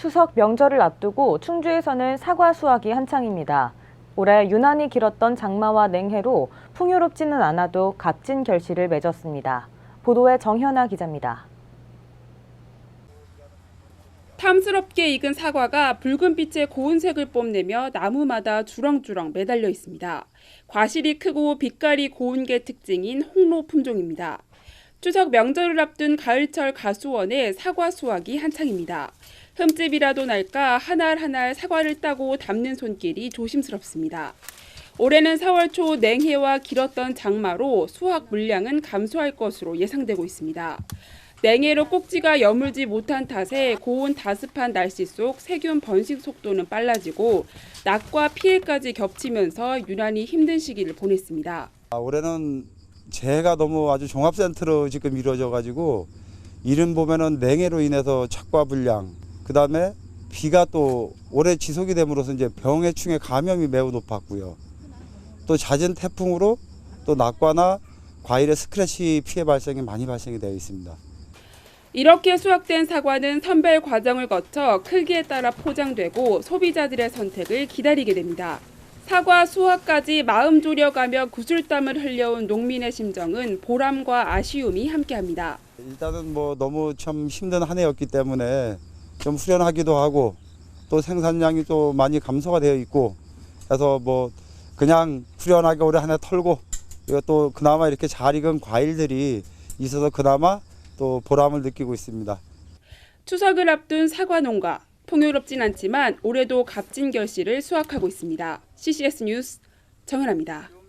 추석 명절을 앞두고 충주에서는 사과 수확이 한창입니다. 올해 유난히 길었던 장마와 냉해로 풍요롭지는 않아도 값진 결실을 맺었습니다. 보도에 정현아 기자입니다. 탐스럽게 익은 사과가 붉은 빛의 고운 색을 뽐내며 나무마다 주렁주렁 매달려 있습니다. 과실이 크고 빛깔이 고운 게 특징인 홍로 품종입니다. 추석 명절을 앞둔 가을철 가수원에 사과 수확이 한창입니다. 흠집이라도 날까 한알 한알 사과를 따고 담는 손길이 조심스럽습니다. 올해는 4월 초 냉해와 길었던 장마로 수확 물량은 감소할 것으로 예상되고 있습니다. 냉해로 꼭지가 여물지 못한 탓에 고온 다습한 날씨 속 세균 번식 속도는 빨라지고 낙과 피해까지 겹치면서 유난히 힘든 시기를 보냈습니다. 아, 올해는 재해가 너무 아주 종합센터로 지금 이루어져 가지고 이른 봄에는 냉해로 인해서 착과 불량, 그 다음에 비가 또 오래 지속이 됨으로써 이제 병해충의 감염이 매우 높았고요. 또 잦은 태풍으로 또 낙과나 과일의 스크래치 피해 발생이 많이 발생이 되어 있습니다. 이렇게 수확된 사과는 선별 과정을 거쳐 크기에 따라 포장되고 소비자들의 선택을 기다리게 됩니다. 사과 수확까지 마음 졸여가며 구슬땀을 흘려온 농민의 심정은 보람과 아쉬움이 함께합니다. 일단은 뭐 너무 참 힘든 한 해였기 때문에 좀 후련하기도 하고 또 생산량이 또 많이 감소가 되어 있고 그래서 뭐 그냥 후련하게 올해 한 해 털고 이것도 그나마 이렇게 잘 익은 과일들이 있어서 그나마 또 보람을 느끼고 있습니다. 추석을 앞둔 사과 농가 풍요롭진 않지만 올해도 값진 결실을 수확하고 있습니다. CCS 뉴스 정은아입니다.